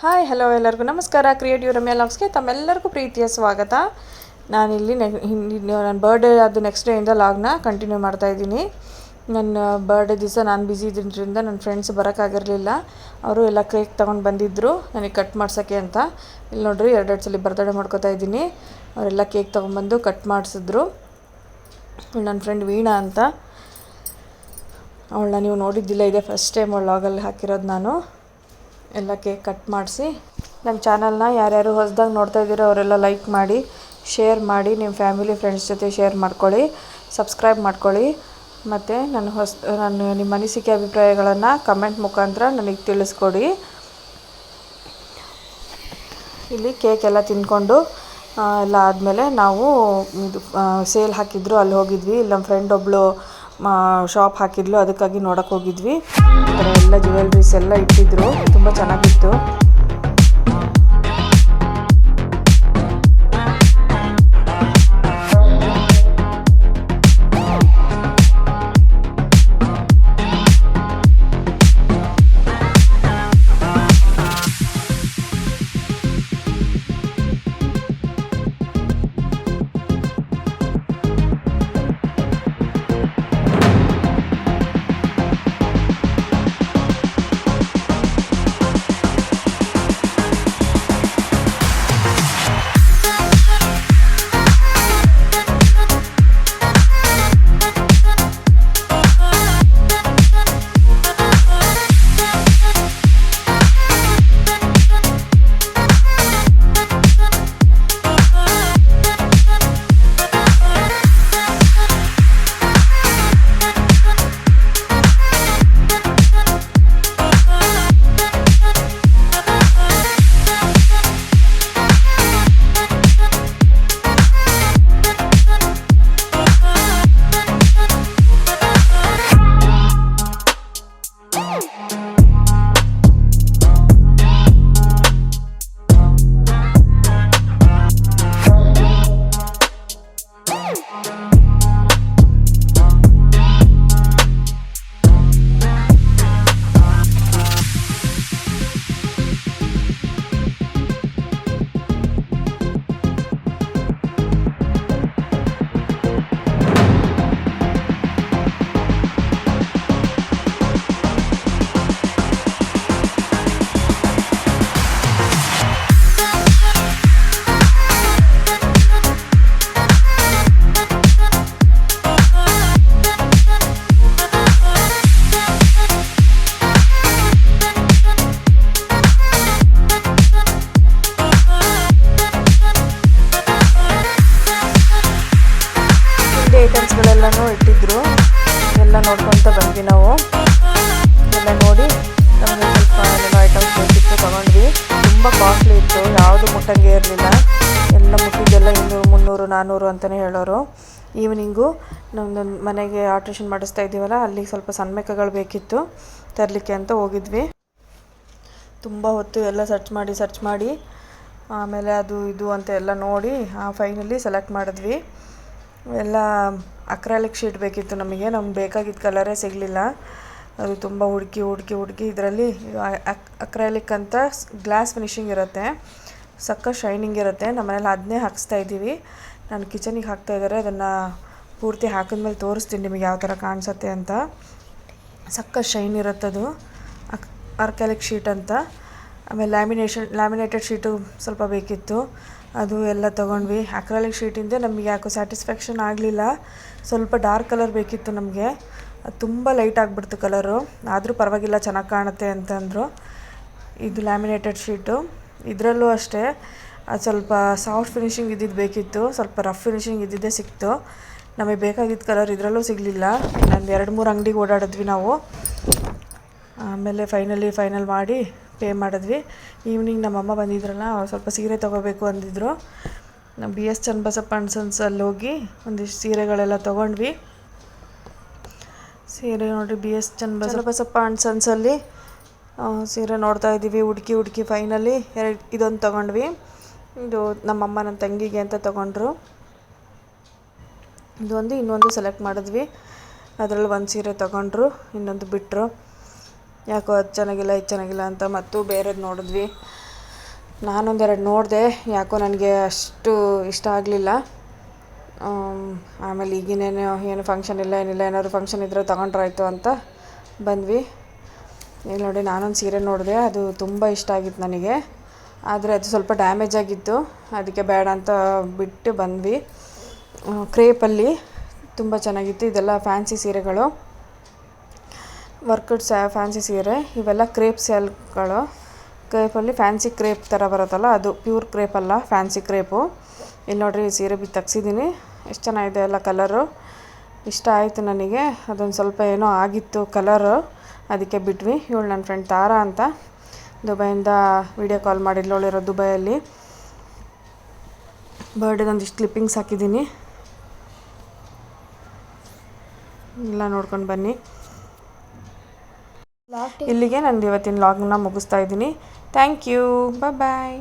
Hi hello ಎಲ್ಲರಿಗೂ. ನಮಸ್ಕಾರ. Creative Ramya ಲಾಗ್ಸ್ಗೆ ತಮ್ಮೆಲ್ಲರಿಗೂ ಪ್ರೀತಿಯ ಸ್ವಾಗತ. ನಾನಿಲ್ಲಿ ನೆ ನನ್ನ ಬರ್ಡೇ ಅದು ನೆಕ್ಸ್ಟ್ ಡೇಯಿಂದ ಲಾಗ್ನ ಕಂಟಿನ್ಯೂ ಮಾಡ್ತಾ ಇದ್ದೀನಿ. ನನ್ನ ಬರ್ಡೇ ದಿವಸ ನಾನು ಬ್ಯುಸಿ ಇದ್ದಿದ್ದರಿಂದ ನನ್ನ ಫ್ರೆಂಡ್ಸ್ ಬರೋಕ್ಕಾಗಿರಲಿಲ್ಲ ಅವರು ಎಲ್ಲ ಕೇಕ್ ತೊಗೊಂಡು ಬಂದಿದ್ದರು ನನಗೆ ಕಟ್ ಮಾಡ್ಸೋಕ್ಕೆ ಅಂತ. ಇಲ್ಲಿ ನೋಡ್ರಿ, ಎರಡೆರಡು ಸಲ ಬರ್ತ್ಡೇ ಮಾಡ್ಕೋತಾ ಇದ್ದೀನಿ. ಅವರೆಲ್ಲ ಕೇಕ್ ತೊಗೊಂಬಂದು ಕಟ್ ಮಾಡಿಸಿದ್ರು. ನನ್ನ ಫ್ರೆಂಡ್ ವೀಣಾ ಅಂತ. ಅವಳನ್ನ ನೀವು ನೋಡಿದ್ದಿಲ್ಲ, ಇದೆ ಫಸ್ಟ್ ಟೈಮ್ ಅವಳು ಲಾಗಲ್ಲಿ ಹಾಕಿರೋದು ನಾನು. ಎಲ್ಲ ಕೇಕ್ ಕಟ್ ಮಾಡಿಸಿ ನಮ್ಮ ಚಾನಲ್ನ ಯಾರ್ಯಾರು ಹೊಸದಾಗಿ ನೋಡ್ತಾ ಇದ್ದೀರೋ ಅವರೆಲ್ಲ ಲೈಕ್ ಮಾಡಿ ಶೇರ್ ಮಾಡಿ ನಿಮ್ಮ ಫ್ಯಾಮಿಲಿ ಫ್ರೆಂಡ್ಸ್ ಜೊತೆ ಶೇರ್ ಮಾಡ್ಕೊಳ್ಳಿ ಸಬ್ಸ್ಕ್ರೈಬ್ ಮಾಡ್ಕೊಳ್ಳಿ. ಮತ್ತು ನನ್ನ ಹೊಸ ನಾನು ನಿಮ್ಮ ಅನಿಸಿಕೆ ಅಭಿಪ್ರಾಯಗಳನ್ನು ಕಮೆಂಟ್ ಮುಖಾಂತರ ನನಗೆ ತಿಳಿಸ್ಕೊಡಿ. ಇಲ್ಲಿ ಕೇಕ್ ಎಲ್ಲ ತಿಂದ್ಕೊಂಡು ಆ, ಎಲ್ಲ ಆದಮೇಲೆ ನಾವು ಇದು ಸೇಲ್ ಹಾಕಿದ್ರು ಅಲ್ಲಿ ಹೋಗಿದ್ವಿ. ಇಲ್ಲಿ ನಮ್ಮ ಫ್ರೆಂಡ್ ಒಬ್ಬಳು ಶಾಪ್ ಹಾಕಿದ್ಲು ಅದಕ್ಕಾಗಿ ನೋಡೋಕೆ ಹೋಗಿದ್ವಿ. ಥರ ಎಲ್ಲ ಜ್ಯುವೆಲ್ರೀಸ್ ಎಲ್ಲ ಇಟ್ಟಿದ್ರು. ತುಂಬ ಚೆನ್ನಾಗಿತ್ತು. ನೋಡ್ಕೊತ ಬಂದ್ವಿ ನಾವು. ಎಲ್ಲ ನೋಡಿ ನಮಗೆ ಸ್ವಲ್ಪ ಐಟಮ್ಸ್ ಬೇಕಿತ್ತು, ತೊಗೊಂಡ್ವಿ. ತುಂಬ ಕಾಸ್ಟ್ಲಿ ಇತ್ತು, ಯಾವುದು ಮುಟ್ಟಂಗೆ ಇರಲಿಲ್ಲ. ಎಲ್ಲ ಮುಟ್ಟಿದ್ದೆಲ್ಲ ಇನ್ನೂರು, ಮುನ್ನೂರು ನಾನ್ನೂರು ಅಂತಲೇ ಹೇಳೋರು. ಈವ್ನಿಂಗು ನಮ್ಮದೊಂದು ಮನೆಗೆ ಆಲ್ಟ್ರೇಷನ್ ಮಾಡಿಸ್ತಾ ಇದ್ದೀವಲ್ಲ ಅಲ್ಲಿಗೆ ಸ್ವಲ್ಪ ಸನ್ಮೇಕಗಳು ಬೇಕಿತ್ತು, ತರಲಿಕ್ಕೆ ಅಂತ ಹೋಗಿದ್ವಿ. ತುಂಬ ಹೊತ್ತು ಎಲ್ಲ ಸರ್ಚ್ ಮಾಡಿ ಸರ್ಚ್ ಮಾಡಿ, ಆಮೇಲೆ ಅದು ಇದು ಅಂತ ಎಲ್ಲ ನೋಡಿ ಫೈನಲಿ ಸೆಲೆಕ್ಟ್ ಮಾಡಿದ್ವಿ. ಎಲ್ಲ ಅಕ್ರಾಲಿಕ್ ಶೀಟ್ ಬೇಕಿತ್ತು ನಮಗೆ. ನಮ್ಗೆ ಬೇಕಾಗಿದ್ದ ಕಲರೇ ಸಿಗಲಿಲ್ಲ. ಅದು ತುಂಬ ಹುಡುಕಿ ಹುಡುಕಿ ಹುಡುಕಿ ಇದರಲ್ಲಿ ಅಕ್ರಾಲಿಕ್ ಅಂತ ಗ್ಲಾಸ್ ಫಿನಿಶಿಂಗ್ ಇರುತ್ತೆ. ಸಕ್ಕ ಶೈನಿಂಗ್ ಇರುತ್ತೆ. ನಮ್ಮನೇಲಿ ಅದನ್ನೇ ಹಾಕಿಸ್ತಾ ಇದ್ದೀವಿ. ನಾನು ಕಿಚನಿಗೆ ಹಾಕ್ತಾ ಇದ್ದಾರೆ. ಅದನ್ನು ಪೂರ್ತಿ ಹಾಕಿದ್ಮೇಲೆ ತೋರಿಸ್ತೀನಿ ನಿಮಗೆ ಯಾವ ಥರ ಕಾಣಿಸುತ್ತೆ ಅಂತ. ಸಕ್ಕ ಶೈನ್ ಇರುತ್ತದು ಅಕ್ ಅರ್ಕ್ಯಾಲಿಕ್ ಶೀಟ್ ಅಂತ. ಆಮೇಲೆ ಲ್ಯಾಮಿನೇಷನ್ ಲ್ಯಾಮಿನೇಟೆಡ್ ಶೀಟು ಸ್ವಲ್ಪ ಬೇಕಿತ್ತು. ಅದು ಎಲ್ಲ ತೊಗೊಂಡ್ವಿ. ಅಕ್ರಾಲಿಕ್ ಶೀಟಿಂದ ನಮಗೆ ಯಾಕೋ ಸ್ಯಾಟಿಸ್ಫ್ಯಾಕ್ಷನ್ ಆಗಲಿಲ್ಲ. ಸ್ವಲ್ಪ ಡಾರ್ಕ್ ಕಲರ್ ಬೇಕಿತ್ತು ನಮಗೆ. ತುಂಬ ಲೈಟ್ ಆಗಿಬಿಡ್ತು ಕಲರು ಆದರೂ ಪರವಾಗಿಲ್ಲ, ಚೆನ್ನಾಗಿ ಕಾಣುತ್ತೆ ಅಂತಂದರು ಇದು ಲ್ಯಾಮಿನೇಟೆಡ್ ಶೀಟು ಇದರಲ್ಲೂ ಅಷ್ಟೇ. ಅದು ಸ್ವಲ್ಪ ಸಾಫ್ಟ್ ಫಿನಿಶಿಂಗ್ ಇದ್ದಿದ್ದು ಬೇಕಿತ್ತು. ಸ್ವಲ್ಪ ರಫ್ ಫಿನಿಶಿಂಗ್ ಇದ್ದಿದ್ದೇ ಸಿಕ್ತು. ನಮಗೆ ಬೇಕಾಗಿದ್ದ ಕಲರ್ ಇದರಲ್ಲೂ ಸಿಗಲಿಲ್ಲ. ಒಂದು ಎರಡು ಮೂರು ಅಂಗಡಿಗೆ ಓಡಾಡಿದ್ವಿ ನಾವು. ಆಮೇಲೆ ಫೈನಲಿ ಫೈನಲ್ ಮಾಡಿ ಪೇ ಮಾಡಿದ್ವಿ. ಈವ್ನಿಂಗ್ ನಮ್ಮಮ್ಮ ಬಂದಿದ್ರಲ್ಲ, ಅವ್ರು ಸ್ವಲ್ಪ ಸೀರೆ ತೊಗೋಬೇಕು ಅಂದಿದ್ರು. ನಮ್ಮ ಬಿ ಎಸ್ ಚನ್ನಬಸಪ್ಪ ಅಂಡ್ ಅಲ್ಲಿ ಹೋಗಿ ಒಂದಿಷ್ಟು ಸೀರೆಗಳೆಲ್ಲ ತೊಗೊಂಡ್ವಿ. ಸೀರೆ ನೋಡಿರಿ, ಬಿ ಎಸ್ ಚನ್ನಬಸಪ್ಪ ಅಂಡ್ ಸನ್ಸಲ್ಲಿ ಸೀರೆ ನೋಡ್ತಾ ಇದ್ದೀವಿ ಹುಡುಕಿ ಹುಡುಕಿ ಫೈನಲಿ ಎರಡು, ಇದೊಂದು ತೊಗೊಂಡ್ವಿ. ಇದು ನಮ್ಮಮ್ಮ ನನ್ನ ತಂಗಿಗೆ ಅಂತ ತೊಗೊಂಡ್ರು. ಇದೊಂದು ಇನ್ನೊಂದು ಸೆಲೆಕ್ಟ್ ಮಾಡಿದ್ವಿ. ಅದರಲ್ಲಿ ಒಂದು ಸೀರೆ ತೊಗೊಂಡ್ರು, ಇನ್ನೊಂದು ಬಿಟ್ಟರು ಯಾಕೋ ಅದು ಚೆನ್ನಾಗಿಲ್ಲ, ಇದು ಚೆನ್ನಾಗಿಲ್ಲ ಅಂತ ಮತ್ತು ಬೇರೆದು ನೋಡಿದ್ವಿ. ನಾನೊಂದೆರಡು ನೋಡಿದೆ, ಯಾಕೋ ನನಗೆ ಅಷ್ಟು ಇಷ್ಟ ಆಗಲಿಲ್ಲ. ಆಮೇಲೆ ಈಗಿನೇನು ಏನು ಫಂಕ್ಷನ್ ಇಲ್ಲ, ಏನಿಲ್ಲ, ಏನಾದ್ರು ಫಂಕ್ಷನ್ ಇದ್ದರೆ ತೊಗೊಂಡ್ರಾಯ್ತು ಅಂತ ಬಂದ್ವಿ. ಇಲ್ಲಿ ನೋಡಿ, ನಾನೊಂದು ಸೀರೆ ನೋಡಿದೆ, ಅದು ತುಂಬ ಇಷ್ಟ ಆಗಿತ್ತು ನನಗೆ. ಆದರೆ ಅದು ಸ್ವಲ್ಪ ಡ್ಯಾಮೇಜ್ ಆಗಿತ್ತು, ಅದಕ್ಕೆ ಬೇಡ ಅಂತ ಬಿಟ್ಟು ಬಂದ್ವಿ. ಕ್ರೇಪಲ್ಲಿ ತುಂಬ ಚೆನ್ನಾಗಿತ್ತು, ಇದೆಲ್ಲ ಫ್ಯಾನ್ಸಿ ಸೀರೆಗಳು. ವರ್ಕಡ್ ಸ್ಯಾ ಫ್ಯಾನ್ಸಿ ಸೀರೆ, ಇವೆಲ್ಲ ಕ್ರೇಪ್ ಸೆಲ್ಗಳು. ಕ್ರೇಪಲ್ಲಿ ಫ್ಯಾನ್ಸಿ ಕ್ರೇಪ್ ಥರ ಬರುತ್ತಲ್ಲ, ಅದು ಪ್ಯೂರ್ ಕ್ರೇಪ್ ಅಲ್ಲ ಫ್ಯಾನ್ಸಿ ಕ್ರೇಪು. ಇಲ್ಲಿ ನೋಡ್ರಿ, ಈ ಸೀರೆ ಬಿ ತೆಗ್ಸಿದ್ದೀನಿ. ಎಷ್ಟು ಚೆನ್ನಾಗಿದೆ ಎಲ್ಲ ಕಲರು. ಇಷ್ಟ ಆಯಿತು ನನಗೆ. ಅದೊಂದು ಸ್ವಲ್ಪ ಏನೋ ಆಗಿತ್ತು ಕಲರು. ಅದಕ್ಕೆ ಬಿಟ್ವಿ. ಇವಳು ನನ್ನ ಫ್ರೆಂಡ್ ತಾರಾ ಅಂತ. ದುಬೈಯಿಂದ ವಿಡಿಯೋ ಕಾಲ್ ಮಾಡಿದ್ಲು ಅವಳಿರೋ ದುಬೈಯಲ್ಲಿ. ಬರ್ಡೇದೊಂದಿಷ್ಟು ಕ್ಲಿಪ್ಪಿಂಗ್ಸ್ ಹಾಕಿದ್ದೀನಿ. ಎಲ್ಲ ನೋಡ್ಕೊಂಡು ಬನ್ನಿ. ಇಲ್ಲಿಗೆ ನಂದು ಇವತ್ತಿನ ಲಾಗ್ನ ಮುಗಿಸ್ತಾ ಇದ್ದೀನಿ. Thank you bye bye